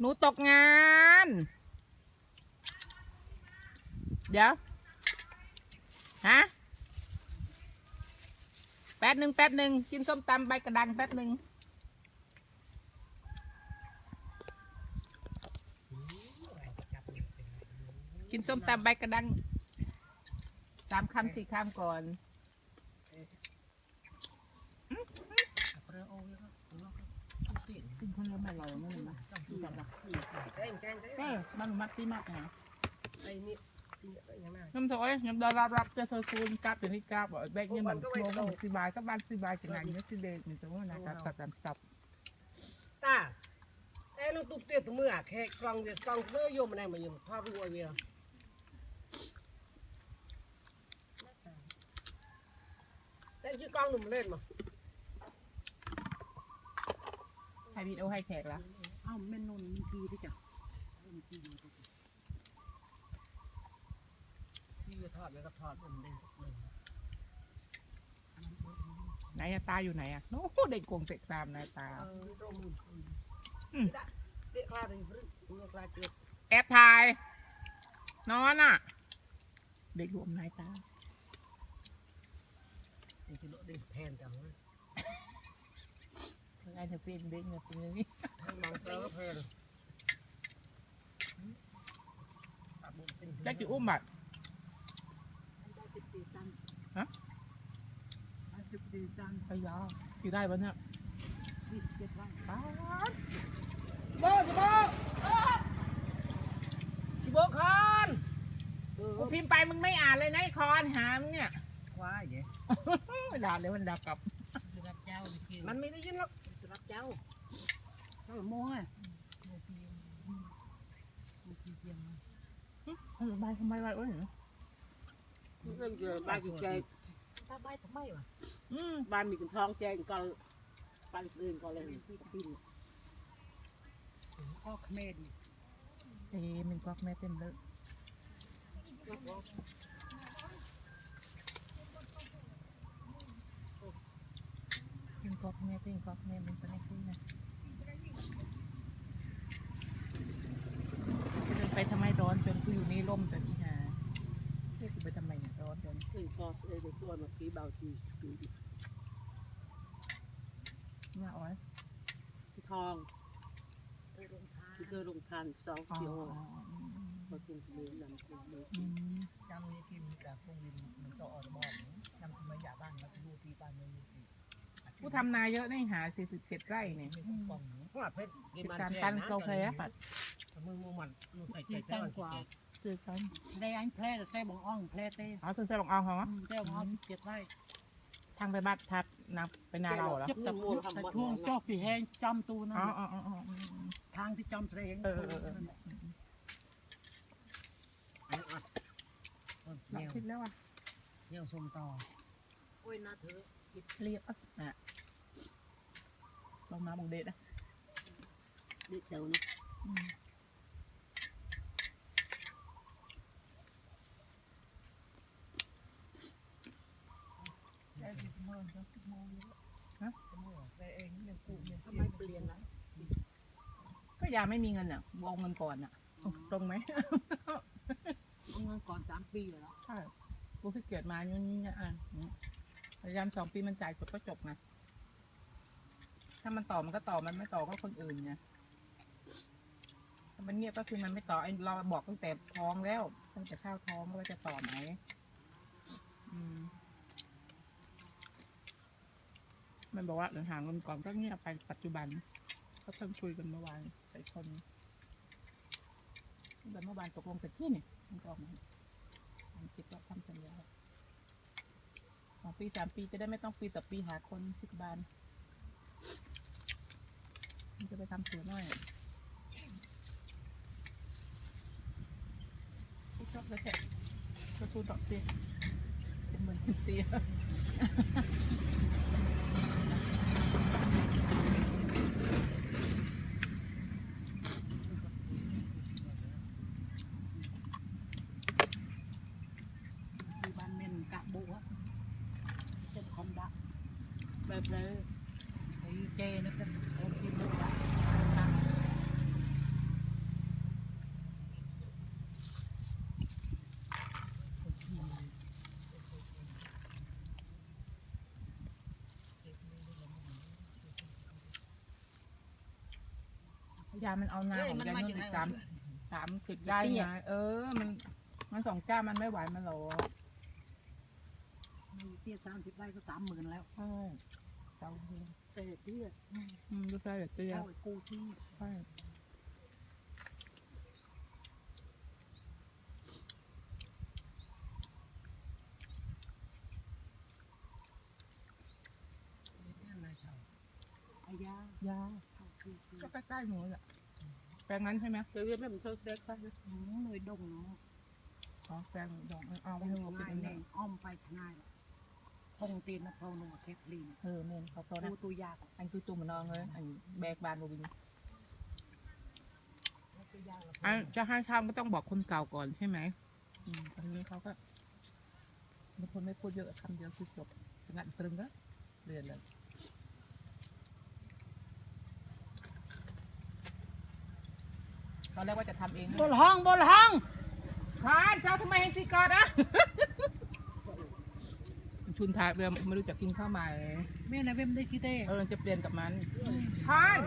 หนูตกงาน เดี๋ยว ฮะ แป๊บหนึ่งแป๊บหนึ่งกินส้มตำใบกระดังแป๊บหนึ่งกินส้มตำใบกระดังสามคำสี่คำก่อน กินคนละไม่เราไม่มาดูแบบว่า đây em trang thế เอ้มันมัดที่มากนะ đây nè nhà nào น้ำถอยน้ำดารับรับจะเธอคูณกราบเป็นที่กราบบอกแบกเนี่ยมันโลมันสิบายก็บ้านสิบายจะงานเนี่ยสิเด็กนี่สมมตินะครับตัดตัดตับ ta em nó tụt tiệt từ mưa à khe con việc con nó vô mà này mà dùng thoa rùa bây giờ Tên chứ con đừng lên mà ให้อให้แขกละเอ้าแม่นมีทีด้วยจ้ะ Đi vừa thọt với gặp thọt đừng lên ไหนอะตาอยู่ ไหนอะโอ้โหเด็กโกงเสกตามนายตา Ờ, rô mùi. Ừ. Đã, tiện qua thì vứt, ngược lại tiệt. แอบถ่าย นอนอะเด็กรวมนายตา Thì cái độ đỉnh phèn chẳng nữa. ไอ้เธอเป็นเด็กเนี่ยเป็นอย่างนี้ Thằng bóng tớ gấp phèn. À, bộ tình จะจะอุ้มบัตรได้สิบสี่ตันฮะได้สิบสี่ตันไปยาอ ยู่ได้ปะเนี่ยสี่สิบเจ็ดวันป๊าด Bố, chị bố! Chị bố con! กูพิมพ์ไปมึงไม่อ่านเลยนะไอ้คอนหามงเนี่ย Quá vậy? ด่าเลยมันด่ากลับรับเจ้าไปกินมันไม่ได้ยินหรอก เจ้าเจ้าโม่ไงเออใบทำไมใบอ้วนเรื่องเกี่ยวกับบ้านจิตใจถ้าใบทำไมวะอืมบ้านมีกันทองแจ้งก็ไปอื่นก็เลยพี่ปินก็เขมรเอ้มันกอกแม่เต็มเลย มันกอกแม่เต็มกอกแม่มันเป็นไอ้คุยนะจะเดินไปทำไมร้อนจนกูอยู่นี่ร่มจนที่หาเรียกกูไปทำไมเนี่ยร้อนจนถึงพอเอเดตัวมาพี่เบาจีดูมาอ้อยที่ทองไปโรงทานที่เคยลงทานสองอ๋อเดียวอ๋อพอกินเลี้ยงลำกินเลยอืมจำนี้กินกับพวกวินมันจะอ่อกบอกจำทำไมอยากบ้านมาดูที่บ้านไม่ดี กูทำนาเยอะนี่หาสี่สิบเจ็ดไร่เนี่ยไม่กล่องนี้ว่าเพชรกินสิบมันสามแท้ตันนะเกาแฟปัดมือมือมันมือใส่ใจเจ้าจิตใจซื้อกันได้อันแพร่แต่แท้บองอ่องแพร่เต้อ๋อซื้อใส่ลงเอาเหรอแท้บองอ่องสิบเจ็ดไร่ทางไปบ้านทัดนับไปนาเราเหรอเจ็บแต่พูดแต่ช่วงจอกพี่แห้งจำตูนั่นอ๋ออ๋ออ๋ออ๋อ ทางที่จำเสงเออเออเออหลัเนี่บยคิดแล้วอะเนี่ยสมต่อโอ้ยน่าถือ เรียกอะน่ะลองมาบังเดชนะดิเดี๋ยวนี้อืมได้สิบโมงก็สิบโมงฮะสิบโมงได้เองยังกูยังทำไมเปลี่ยนนะก็ยาไม่มีเงินอะวงเงินก่อนอะ ตรงไหมเอาเงินก่อนสามปีเลยแล้วใช่กูขี้เกียจมาอย่างนี้เนี่ยอะอืม พยายามสองปีมันจ่ายจบก็จบไงถ้ามันต่อมันก็ต่อมันไม่ต่อก็คนอื่นไงถ้ามันเงียบก็คือมันไม่ต่อไอ้เราบอกตั้งแต่ท้องแล้วตั้งแต่ข้าวท้องว่าจะต่อไหมอืมมันบอกว่าเดี๋ยวหาเงินก่อนก็เงียบไปปัจจุบันเขาเพิ่งคุยกันเมื่อวานใส่คนแต่เมื่อวานตกลงเสร็จที่นี่มันก็ออกมาทำคิดว่าทำสัญญา องปีสามปีจะได้ไม่ต้องปีต่อปีหาคนที่บ้านมันจะไปทำเสือน้อยชอบแล้วแค่กระทูดอกเตี้ยเป็นเหมือนเตี้ย ยามันเอานาของยายนุ่นอีกสามสามสิบไร่นะเออ มันมันสองเก้ามันไม่ไหวมันหรอเตี้ยสามสิบไร่ก็สามหมื่นแล้ว เจ้าเองเศษเตี้ยอืมลูกชายเด็กเตี้ยเจ้าไอ้กูที่ใช่อ้ยายาเข้าคือคือก็ใกล้ๆหนูแหละแปลงนั้นใช่ไหมเดี๋ยวเรียนไม่เหมือนเธอสเต็กค่ะหืมหน่วยดงเนาะอ๋อแปลงดอกเอาไปให้หนูกินแน่นะอ้อมไปง่าย พงตีนนะพงนมาแคปลีนเออเมนเขาตัวนั้กูนตัวยากอันคือตุ่มนองเลยอันแบกบานบวินอันจะให้ทำก็ต้องบอกคนเก่าก่อนใช่ไหมอืมทีนี้เขาก็บางคนไม่พูดเยอะคำเดียวคือจบงัดตรึงก็เรียนเลยตอนแรกว่าจะทำเองบนห้องบนห้องพานเช้าทำไมให้ซีกอดอะ ชุนทาเรือไม่รู้จะกินข้าวใหม่ แม่นายเว้มได้ชิเต้ เออจะเปลี่ยนกับมันพาน